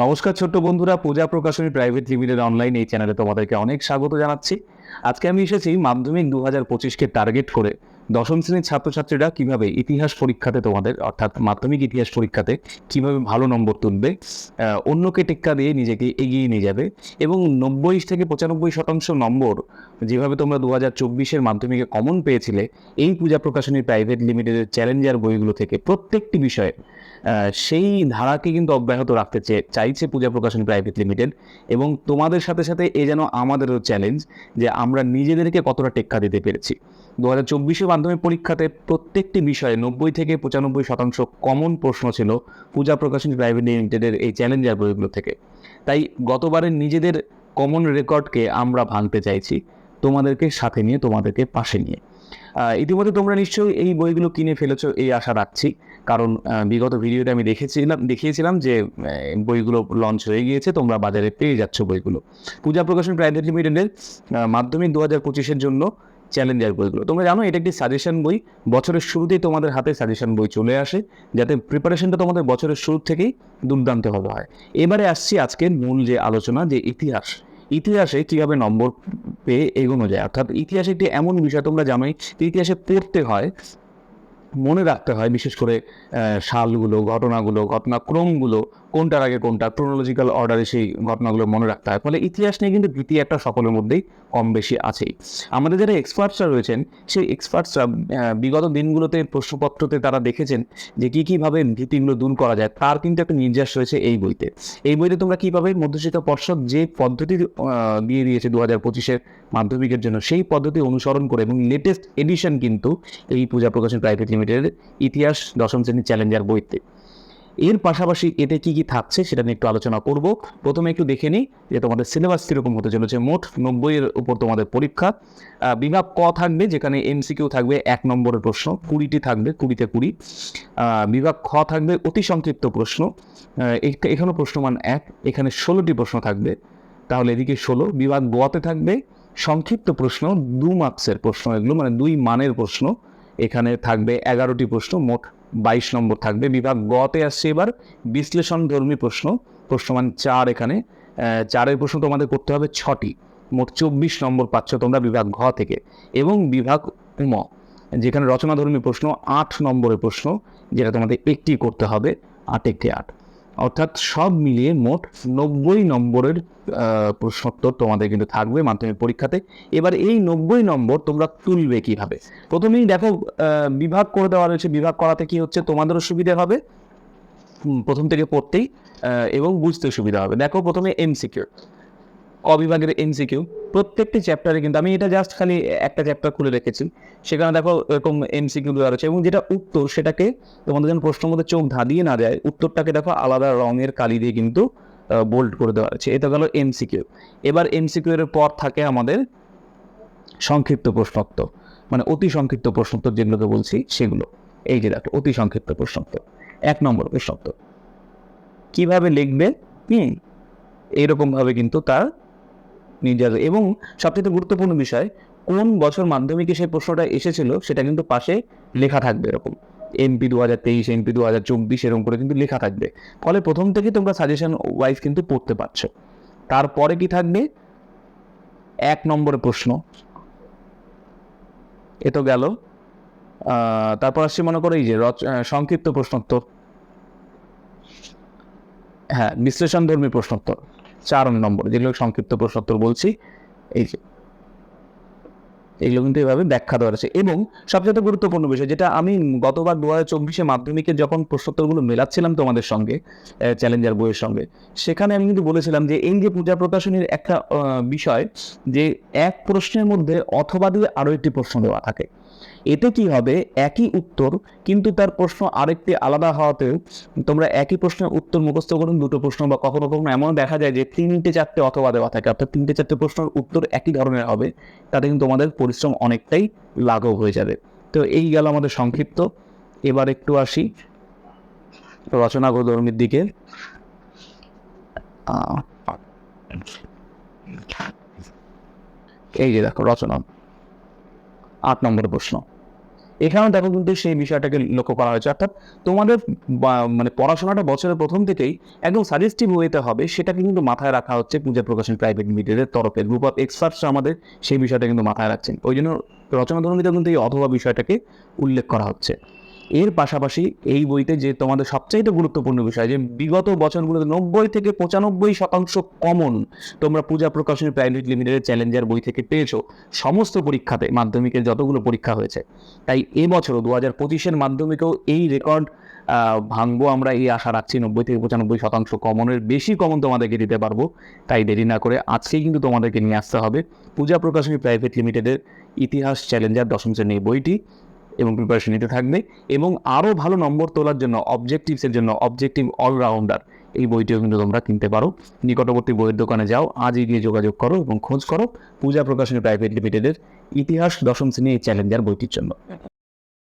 নমস্কার ছোট্ট বন্ধুরা, Puja Prakashani private limited online এই চ্যানেলে তোমাদেরকে অনেক স্বাগত জানাচ্ছি। আজকে আমি এসেছি মাধ্যমিক দু হাজার পঁচিশকে টার্গেট করে দশম শ্রেণির ছাত্রছাত্রীরা কীভাবে ইতিহাস পরীক্ষাতে তোমাদের, অর্থাৎ মাধ্যমিক ইতিহাস পরীক্ষাতে কীভাবে ভালো নম্বর তুলবে অন্যকে টেক্কা দিয়ে নিজেকে এগিয়ে নিয়ে যাবে এবং নব্বই থেকে পঁচানব্বই শতাংশ নম্বর যেভাবে তোমরা দু হাজার চব্বিশের মাধ্যমিকে কমন পেয়েছিলে, এই পূজা প্রকাশনী প্রাইভেট লিমিটেডের চ্যালেঞ্জার বইগুলো থেকে প্রত্যেকটি বিষয়ে সেই ধারাকে কিন্তু অব্যাহত রাখতে চাইছে পূজা প্রকাশন প্রাইভেট লিমিটেড। এবং তোমাদের সাথে সাথে এ যেন আমাদেরও চ্যালেঞ্জ যে আমরা নিজেদেরকে কতটা টেক্কা দিতে পেরেছি। দু হাজার চব্বিশে মাধ্যমিক পরীক্ষাতে প্রত্যেকটি বিষয়ে নব্বই থেকে পঁচানব্বই শতাংশ কমন প্রশ্ন ছিল পূজা প্রকাশন প্রাইভেট লিমিটেডের এই চ্যালেঞ্জার বইগুলো থেকে। তাই গতবারের নিজেদের কমন রেকর্ডকে আমরা ভাঙতে চাইছি। তোমাদেরকে সাথে নিয়ে, তোমাদেরকে পাশে নিয়ে। ইতিমধ্যে তোমরা নিশ্চয়ই এই বইগুলো কিনে ফেলেছো, এই আশা রাখছি। কারণ বিগত ভিডিওতে আমি দেখেছিলাম, দেখিয়েছিলাম যে বইগুলো লঞ্চ হয়ে গিয়েছে, তোমরা বাজারে পেয়ে যাচ্ছ বইগুলো। পূজা প্রকাশন প্রাইভেট লিমিটেডের মাধ্যমিক দু হাজার পঁচিশের জন্য চ্যালেঞ্জার বইগুলো। তোমরা জানো, এটা একটি সাজেশন বই। বছরের শুরুতেই তোমাদের হাতে সাজেশন বই চলে আসে, যাতে প্রিপারেশনটা তোমাদের বছরের শুরু থেকেই দুর্দান্তভাবে হয়। এবারে আসছি আজকের মূল যে আলোচনা, যে ইতিহাস ইতিহাসে কীভাবে নম্বর পেয়ে এগোনো যায়? অর্থাৎ ইতিহাস একটি এমন বিষয়, তোমরা জানোই ইতিহাসে পড়তে হয় মনে রাখতে হয়, বিশেষ করে সালগুলো, ঘটনাগুলো, ঘটনাক্রমগুলো, কোনটার আগে কোনটা ক্রোনোলজিক্যাল অর্ডারে সেই ঘটনাগুলো মনে রাখতে হয়। ফলে ইতিহাস নিয়ে কিন্তু ভীতি একটা সকলের মধ্যেই কম বেশি আছেই। আমাদের যারা এক্সপার্টসরা রয়েছেন, সেই এক্সপার্টসরা বিগত দিনগুলোতে প্রশ্নপত্রতে তারা দেখেছেন যে কী কীভাবে ভীতিগুলো দূর করা যায়। তার কিন্তু একটা নির্যাস রয়েছে এই বইতে। এই বইতে তোমরা কীভাবে মধ্যশিক্ষা পর্ষদ যে পদ্ধতি দিয়ে দিয়েছে দু হাজার পঁচিশের মাধ্যমিকের জন্য, সেই পদ্ধতি অনুসরণ করে এবং লেটেস্ট এডিশন কিন্তু এই পূজা প্রকাশন প্রাইভেট লিমিটেডের ইতিহাস দশম শ্রেণির চ্যালেঞ্জার বইতে। এর পাশাপাশি এতে কি কি থাকছে সেটা নিয়ে একটু আলোচনা করব। প্রথমে একটু দেখে নিই যে তোমাদের সিলেবাস কীরকম হতে চলেছে। মোট নব্বইয়ের উপর তোমাদের পরীক্ষা। বিভাগ ক থাকবে যেখানে এমসিকিউ থাকবে এক নম্বরের প্রশ্ন কুড়িটি থাকবে কুড়িতে কুড়ি। বিভাগ খ থাকবে অতি সংক্ষিপ্ত প্রশ্ন। আহ, এখ- এখানেও প্রশ্নমান এক এখানে ষোলোটি প্রশ্ন থাকবে। তাহলে এদিকে ষোলো বিভাগ গতে থাকবে সংক্ষিপ্ত প্রশ্ন দু মার্কসের প্রশ্ন এগুলো মানে দুই মানের প্রশ্ন। এখানে থাকবে এগারোটি প্রশ্ন, মোট বাইশ নম্বর থাকবে। বিভাগ গতে আসছে এবার বিশ্লেষণ ধর্মী প্রশ্ন প্রশ্নমান চার এখানে। চারের প্রশ্ন তোমাদের করতে হবে ছটি, মোট চব্বিশ নম্বর পাচ্ছ তোমরা বিভাগ ঘ থেকে। এবং বিভাগ উম, যেখানে রচনাধর্মী প্রশ্ন, আট নম্বরের প্রশ্ন, যেটা তোমাদের একটি করতে হবে, আট, একটি, আট। অর্থাৎ সব মিলিয়ে মোট নব্বই নম্বরের প্রশ্নোত্তর তোমাদের কিন্তু থাকবে মাধ্যমিক পরীক্ষাতে। এবার এই নব্বই নম্বর তোমরা তুলবে কীভাবে? প্রথমেই দেখো বিভাগ করে দেওয়া রয়েছে। বিভাগ করাতে কি হচ্ছে? তোমাদেরও সুবিধা হবে। প্রথম থেকে পড়তেই এবং বুঝতে সুবিধা হবে। দেখো, প্রথমে এমসিকিউ অবিভাগের এমসিকিউ প্রত্যেকটি চ্যাপ্টারে কিন্তু আমি এটা জাস্ট খালি একটা চ্যাপ্টার খুলে রেখেছি। সেখানে দেখো এরকম এমসিকিউ দেওয়া রয়েছে এবং যেটা উত্তর সেটাকে তোমাদের যেন প্রশ্নের মধ্যে চোখ ধাঁধিয়ে না যায়, উত্তরটাকে দেখো আলাদা রঙের কালি দিয়ে কিন্তু বোল্ড করে দেওয়া আছে এটা গেল এমসিকিউ এবার এমসিকিউ এর পর থাকে আমাদের সংক্ষিপ্ত প্রশ্নোত্তর। মানে অতি সংক্ষিপ্ত প্রশ্নোত্তর যেগুলোকে বলছি সেগুলো। এই যে দেখো, অতি সংক্ষিপ্ত প্রশ্নোত্তর। এক নম্বর প্রশ্নোত্তর। কীভাবে লিখবে? হুম। এইরকমভাবে কিন্তু তার নির্যাতন এবং সবচেয়ে গুরুত্বপূর্ণ বিষয়, কোন বছর মাধ্যমিকে সেই প্রশ্নটা এসেছিল সেটা কিন্তু পাশে লেখা থাকবে এরকম। এমপি দু হাজার তেইশ এমপি দু হাজার চব্বিশ এরকম করে কিন্তু লেখা থাকবে। ফলে প্রথম থেকে তোমরা সাজেশন ওয়াইজ কিন্তু পড়তে পারছ। তারপরে কি থাকবে? এক নম্বরের প্রশ্ন। এ তো গেল। তারপর আসছি মনে করো এই যে সংক্ষিপ্ত প্রশ্নোত্তর। হ্যাঁ বিশ্লেষণ ধর্মী প্রশ্নোত্তর। চার নম্বর, যেগুলো সংক্ষিপ্ত প্রশ্নোত্তর বলছি, এই যে, এগুলো কিন্তু এভাবে ব্যাখ্যা দেওয়া আছে। এবং সবচেয়ে গুরুত্বপূর্ণ বিষয় যেটা আমি গতবার দু হাজার চব্বিশে মাধ্যমিকে যখন প্রশ্নোত্তরগুলো মেলাচ্ছিলাম তোমাদের সঙ্গে চ্যালেঞ্জার বইয়ের সঙ্গে, সেখানে আমি কিন্তু বলেছিলাম যে এই যে পূজা প্রকাশনীর একটা বিষয় যে এক প্রশ্নের মধ্যে অথবা দিয়ে আরও একটি প্রশ্ন দেওয়া থাকে। এতে কি হবে? একই উত্তর, কিন্তু তার প্রশ্ন আরেকটি আলাদা হওয়াতে তোমরা একই প্রশ্নের উত্তর মুখস্থ করুন, দুটো প্রশ্ন বা কখনো কখনো এমন দেখা যায় যে তিনটে চারটে অথবা দেওয়া থাকে। অর্থাৎ তিনটে চারটে প্রশ্নের উত্তর একই ধরনের হবে, তাতে কিন্তু তোমাদের পরিশ্রম অনেকটাই লাঘব হয়ে যাবে। তো এই গেল আমাদের সংক্ষিপ্ত। এবার একটু আসি রচনা ধর্মীর দিকে। এই যে দেখো, রচনা। আট নম্বর প্রশ্ন। এখানেও দেখো কিন্তু সেই বিষয়টাকে লক্ষ্য করা হয়েছে। অর্থাৎ তোমাদের মানে পড়াশোনাটা বছরের প্রথম থেকেই একদম সাজেস্টিভ ওয়েতে হবে, সেটাকে কিন্তু মাথায় রাখা হচ্ছে পূজা প্রকাশন প্রাইভেট লিমিটেডের তরফে। গ্রুপ অফ এক্সপার্টস আমাদের সেই বিষয়টা কিন্তু মাথায় রাখছেন। ওই জন্য রচনা ধর্মীতে কিন্তু এই অথবা বিষয়টাকে উল্লেখ করা হচ্ছে। এর পাশাপাশি এই বইতে যে তোমাদের সবচাইতে গুরুত্বপূর্ণ বিষয়, যে বিগত বছরগুলোতে নব্বই থেকে পঁচানব্বই শতাংশ কমন তোমরা পূজা প্রকাশনী প্রাইভেট লিমিটেডের চ্যালেঞ্জার বই থেকে পেয়েছ। সমস্ত পরীক্ষাতে মাধ্যমিকের যতগুলো পরীক্ষা হয়েছে। তাই এবছরও দু হাজার পঁচিশের মাধ্যমিকেও এই রেকর্ড ভাঙবো আমরা, এই আশা রাখছি নব্বই থেকে পঁচানব্বই শতাংশ কমনের বেশি কমন তোমাদেরকে দিতে পারব। তাই দেরি না করে আজকেই কিন্তু তোমাদেরকে নিয়ে আসতে হবে। পূজা প্রকাশনী প্রাইভেট লিমিটেডের ইতিহাস চ্যালেঞ্জার দশম শ্রেণির বইটি। এবং প্রিপারেশন নিতে থাকবে এবং আরও ভালো নম্বর তোলার জন্য অবজেক্টিভসের জন্য অবজেক্টিভ অলরাউন্ডার এই বইটিও কিন্তু তোমরা কিনতে পারো। নিকটবর্তী বইয়ের দোকানে যাও, আজই গিয়ে যোগাযোগ করো এবং খোঁজ করো। পূজা প্রকাশনী প্রাইভেট লিমিটেডের ইতিহাস দশম শ্রেণি এই চ্যালেঞ্জার বইটির জন্য।